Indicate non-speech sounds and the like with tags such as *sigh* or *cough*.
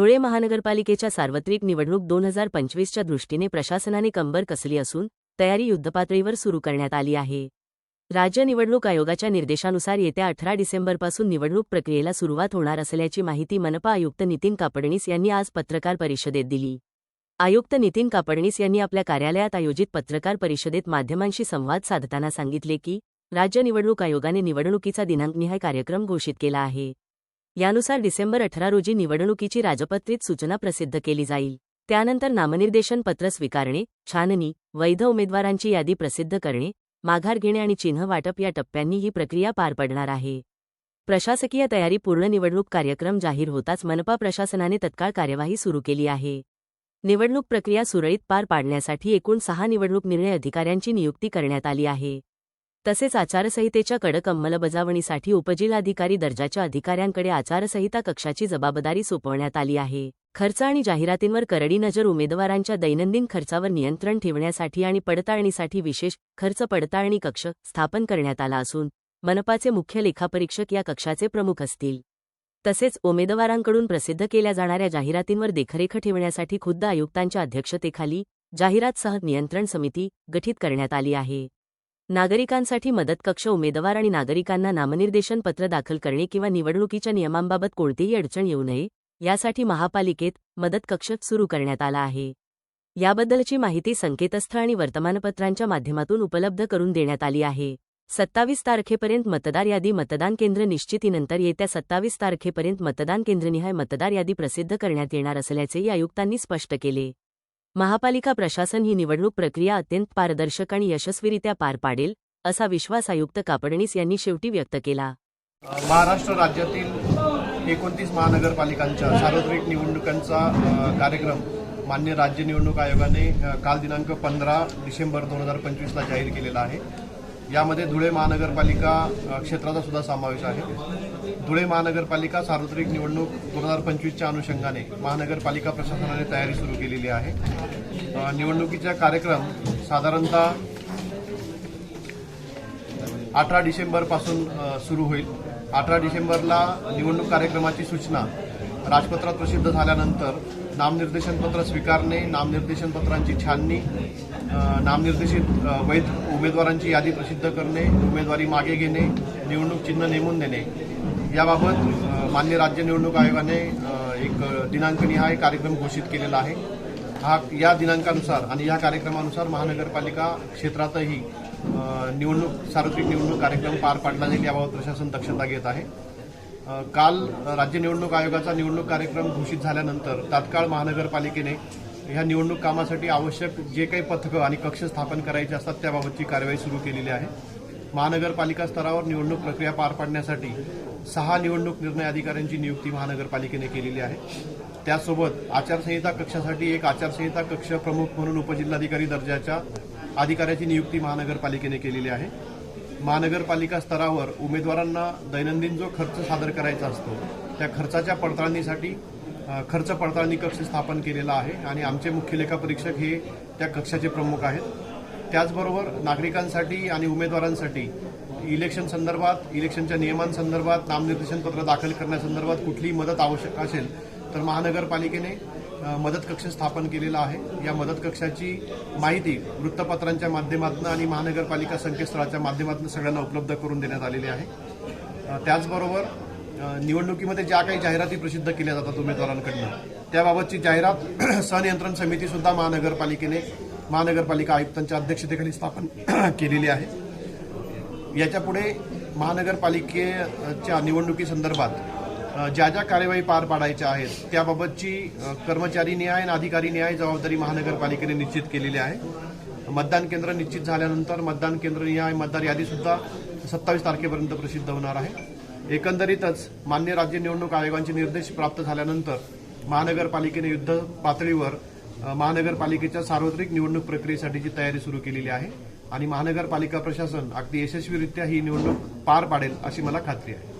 धुळे महानगरपालिकेच्या सार्वत्रिक निवडणूक दोन हजार पंचवीसच्या दृष्टीने प्रशासनाने कंबर कसली असून तयारी युद्धपातळीवर सुरू करण्यात आली आहे. राज्य निवडणूक आयोगाच्या निर्देशानुसार येत्या अठरा डिसेंबरपासून निवडणूक प्रक्रियेला सुरुवात होणार असल्याची माहिती मनपा आयुक्त नितीन कापडणीस यांनी आज पत्रकार परिषदेत दिली. आयुक्त नितीन कापडणीस यांनी आपल्या कार्यालयात आयोजित पत्रकार परिषदेत माध्यमांशी संवाद साधताना सांगितले की राज्य निवडणूक आयोगाने निवडणुकीचा दिनांकनिहाय कार्यक्रम घोषित केला आहे. यानुसार डिसेंबर अठरा रोजी निवडणुकीची राजपत्रित सूचना प्रसिद्ध केली जाईल. त्यानंतर नामनिर्देशन पत्र स्वीकारणे छाननी वैध उमेदवारांची यादी प्रसिद्ध करणे माघार घेणे आणि चिन्ह वाटप या टप्प्यांनी ही प्रक्रिया पार पडणार आहे. प्रशासकीय तयारी पूर्ण निवडणूक कार्यक्रम जाहीर होताच मनपा प्रशासनाने तत्काळ कार्यवाही सुरू केली आहे. निवडणूक प्रक्रिया सुरळीत पार पाडण्यासाठी एकूण सहा निवडणूक निर्णय अधिकाऱ्यांची नियुक्ती करण्यात आली आहे. तसेच आचारसंहितेच्या कडक अंमलबजावणीसाठी उपजिल्हाधिकारी दर्जाच्या अधिकाऱ्यांकडे आचारसंहिता कक्षाची जबाबदारी सोपवण्यात आली आहे. खर्च आणि जाहिरातींवर करडी नजर उमेदवारांच्या दैनंदिन खर्चावर नियंत्रण ठेवण्यासाठी आणि पडताळणीसाठी विशेष खर्च पडताळणी कक्ष स्थापन करण्यात आला असून मनपाचे मुख्य लेखापरीक्षक या कक्षाचे प्रमुख असतील. तसेच उमेदवारांकडून प्रसिद्ध केल्या जाणाऱ्या जाहिरातींवर देखरेख ठेवण्यासाठी खुद्द आयुक्तांच्या अध्यक्षतेखाली जाहिरात सह नियंत्रण समिती गठीत करण्यात आली आहे. नागरिकांसाठी मदत कक्ष उमेदवार आणि नागरिकांना नामनिर्देशन पत्र दाखल करणे किंवा निवडणुकीच्या नियमांबाबत कोणतीही अडचण येऊ नये यासाठी महापालिकेत मदत कक्ष सुरू करण्यात आला आहे. याबद्दलची माहिती संकेतस्थळ आणि वर्तमानपत्रांच्या माध्यमातून उपलब्ध करून देण्यात आली आहे. सत्तावीस तारखेपर्यंत मतदार यादी मतदान केंद्र निश्चितीनंतर येत्या सत्तावीस तारखेपर्यंत मतदान केंद्रनिहाय मतदार यादी प्रसिद्ध करण्यात येणार असल्याचेही आयुक्तांनी स्पष्ट केले. महापालिका प्रशासन ही निवडणूक प्रक्रिया अत्यंत पारदर्शक आणि यशस्वीरित्या पार पाडेल असा विश्वास आयुक्त कापडणीस यांनी शेवटी व्यक्त केला. महाराष्ट्र राज्यातील एकोणतीस महानगरपालिकांच्या सार्वत्रिक निवडणुकांचा कार्यक्रम मान्य राज्य निवडणूक आयोगाने काल दिनांक पंधरा डिसेंबर दोन हजार पंचवीसला जाहीर केलेला आहे. यामध्ये धुळे महानगरपालिका क्षेत्राचा सुद्धा समावेश आहे. धुळे महानगरपालिका सार्वत्रिक निवडणूक दोन हजार पंचवीसच्या अनुषंगाने महानगरपालिका प्रशासनाने तयारी सुरू केलेली आहे. निवडणुकीचा कार्यक्रम साधारणतः अठरा डिसेंबरपासून सुरू होईल. अठरा डिसेंबरला निवडणूक कार्यक्रमाची सूचना राजपत्रात प्रसिद्ध झाल्यानंतर नामनिर्देशन पत्र स्वीकारणे नामनिर्देशन पत्रांची छाननी नामनिर्देशित वैध उमेदवारांची यादी प्रसिद्ध करणे उमेदवारी मागे घेणे निवडणूक चिन्ह नेमून देणे. याबाबत मान्य राज्य निवडणूक आयोगाने एक दिनांकनिहाय कार्यक्रम घोषित केलेला आहे. हा या दिनांकानुसार आणि या कार्यक्रमानुसार महानगरपालिका क्षेत्रातही निवडणूक सार्वत्रिक निवडणूक कार्यक्रम पार पाडला जाईल याबाबत प्रशासन दक्षता घेत आहे. काल राज्य निवडणूक आयोगाचा निवडणूक कार्यक्रम घोषित झाल्यानंतर तात्काळ महानगरपालिकेने ह्या निवडणूक कामासाठी आवश्यक जे काही पथकं आणि कक्ष स्थापन करायचे असतात त्याबाबतची कारवाई सुरू केलेली आहे. महानगरपालिका स्तरावर निवडणूक प्रक्रिया पार पाडण्यासाठी सहा निवडणूक निर्णय अधिकाऱ्यांची नियुक्ती महानगरपालिकेने केलेली आहे. त्यासोबत आचारसंहिता कक्षासाठी एक आचारसंहिता कक्ष प्रमुख म्हणून उपजिल्हाधिकारी दर्जाच्या अधिकाऱ्याची नियुक्ती महानगरपालिकेने केलेली आहे. महानगरपालिका स्तरावर उमेदवारांना दैनंदिन जो खर्च सादर करायचा असतो त्या खर्चाच्या पडताळणीसाठी खर्च पडताळणी कक्ष स्थापन केलेला आहे आणि आमचे मुख्य लेखापरीक्षक हे त्या कक्षाचे प्रमुख आहेत. त्याचबरोबर नागरिकांसाठी आणि उमेदवारांसाठी इलेक्शन संदर्भात इलेक्शनच्या नियमांसंदर्भात नामनिर्देशन पत्र दाखल करण्यासंदर्भात कुठलीही मदत आवश्यक असेल तर महानगरपालिकेने मदत कक्ष स्थापन केलेला आहे. या मदत कक्षाची माहिती वृत्तपत्रांच्या माध्यमातून आणि महानगरपालिका संकेतस्थळाच्या माध्यमातून सगळ्यांना उपलब्ध करून देण्यात आलेली आहे. त्याचबरोबर निवडणुकीमध्ये ज्या काही जाहिराती प्रसिद्ध केल्या जातात उमेदवारांकडनं त्याबाबतची जाहिरात *clears throat* सनियंत्रण समितीसुद्धा महानगरपालिकेने महानगरपालिका आयुक्तांच्या अध्यक्षतेखाली स्थापन *clears throat* केलेली आहे. याच्यापुढे महानगरपालिकेच्या निवडणुकीसंदर्भात ज्या ज्या कार्यवाही पार पाडायच्या आहेत त्याबाबतची कर्मचारी न्याय आणि अधिकारी न्याय जबाबदारी महानगरपालिकेने निश्चित केलेली आहे. मतदान केंद्र निश्चित झाल्यानंतर मतदान केंद्र निहाय मतदार यादीसुद्धा सत्तावीस तारखेपर्यंत प्रसिद्ध होणार आहे. एकंदरीतच मान्य राज्य निवडणूक आयोगांचे निर्देश प्राप्त झाल्यानंतर महानगरपालिकेने युद्ध पातळीवर महानगरपालिकेच्या सार्वत्रिक निवडणूक प्रक्रियेसाठीची तयारी सुरू केलेली आहे आणि महानगरपालिका प्रशासन अगदी यशस्वीरित्या ही निवडणूक पार पाडेल अशी मला खात्री आहे.